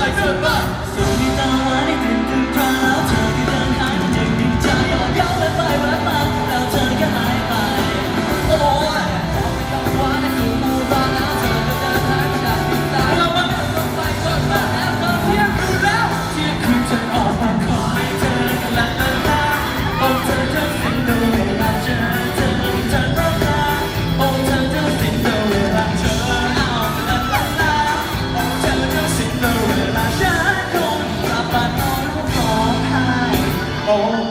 Kaçırmaz home.